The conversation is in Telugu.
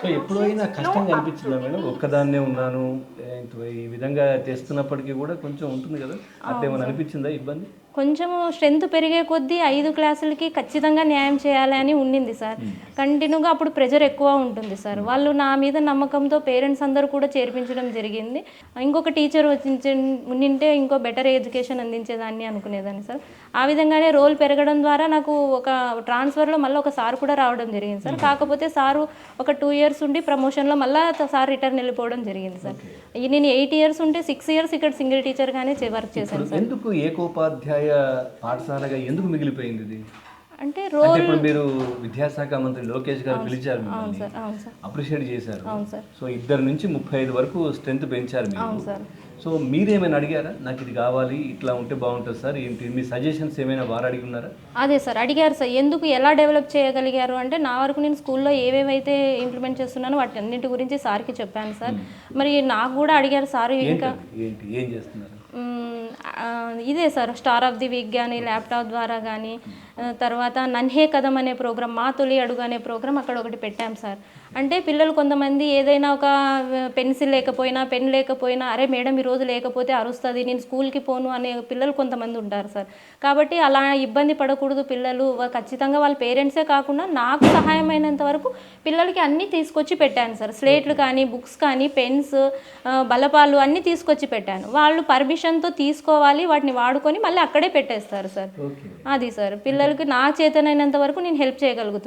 సో ఎప్పుడైనా కష్టంగా అనిపించిందా మేడం? ఒక్కదాన్నే ఉన్నాను ఈ విధంగా చేస్తున్నప్పటికీ కూడా కొంచెం ఉంటుంది కదా? అట్లా ఏమైనా అనిపించిందా ఇబ్బంది? కొంచెము స్ట్రెంత్ పెరిగే కొద్దీ ఐదు క్లాసులకి ఖచ్చితంగా న్యాయం చేయాలి అని ఉండింది సార్. కంటిన్యూగా అప్పుడు ప్రెజర్ ఎక్కువ ఉంటుంది సార్. వాళ్ళు నా మీద నమ్మకంతో పేరెంట్స్ అందరూ కూడా చేర్పించడం జరిగింది. ఇంకొక టీచర్ వచ్చి ఉండింటే ఇంకో బెటర్ ఎడ్యుకేషన్ అందించేదాన్ని అనుకునేదాన్ని సార్. ఆ విధంగానే రోల్ పెరగడం ద్వారా నాకు ఒక ట్రాన్స్ఫర్లో మళ్ళీ ఒక సార్ కూడా రావడం జరిగింది సార్. కాకపోతే సారు ఒక టూ ఇయర్స్ ఉండి ప్రమోషన్లో మళ్ళీ సార్ రిటర్న్ వెళ్ళిపోవడం జరిగింది సార్. ఈ నేను ఎయిట్ ఇయర్స్ ఉంటే సిక్స్ ఇయర్స్ ఇక్కడ సింగిల్ టీచర్గానే వర్క్ చేశాను సార్. ఎందుకు ఏకోపాధ్యాయ పాఠశాలగా ఎందుకు మిగిలిపోయింది ఇది? అంటే రోల్ ఇప్పుడు మీరు విద్యాశాఖ మంత్రి లోకేష్ గారు పిలిచారు మిమ్మల్ని. అప్రిషియేట్ చేశారు. సో ఇద్దరు నుంచి ముప్పై ఐదు వరకు స్ట్రెంత్ పెంచారు మీరు. సో మీరేమైనా అడిగారా? నాకు ఇది కావాలి ఇట్లా ఉంటే బాగుంటుంది సార్ ఏంటి? మీ సజెషన్స్ ఏమైనా వారు అడిగి ఉన్నారా? అదే సార్ అడిగారు సార్ ఎందుకు ఎలా డెవలప్ చేయగలిగారు అంటే నా వరకు నేను స్కూల్లో ఏవేవైతే ఇంప్లిమెంట్ చేస్తున్నానో వాటి అన్నింటి గురించి సార్కి చెప్పాను సార్. మరి నాకు కూడా అడిగారు సార్ ఇంకా ఏంటి? ఏం చేస్తున్నారు? ఇదే sir star of the week కానీ ల్యాప్టాప్ ద్వారా కానీ తర్వాత నన్హే కథం అనే ప్రోగ్రామ్ మా తొలి అడుగు అనే ప్రోగ్రామ్ అక్కడ ఒకటి పెట్టాం సార్. అంటే పిల్లలు కొంతమంది ఏదైనా ఒక పెన్సిల్ లేకపోయినా పెన్ లేకపోయినా అరే మేడం ఈరోజు లేకపోతే అరుస్తుంది నేను స్కూల్కి పోను అనే పిల్లలు కొంతమంది ఉంటారు సార్. కాబట్టి అలా ఇబ్బంది పడకూడదు పిల్లలు. ఖచ్చితంగా వాళ్ళ పేరెంట్సే కాకుండా నాకు సహాయమైనంత వరకు పిల్లలకి అన్నీ తీసుకొచ్చి పెట్టాను సార్. స్లేట్లు కానీ బుక్స్ కానీ పెన్స్ బలపాలు అన్నీ తీసుకొచ్చి పెట్టాను. వాళ్ళు పర్మిషన్తో తీసుకోవాలి వాటిని వాడుకొని మళ్ళీ అక్కడే పెట్టేస్తారు సార్. అది సార్. పిల్లలకి నా చేతనైనంత వరకు నేను హెల్ప్ చేయగలుగుతాను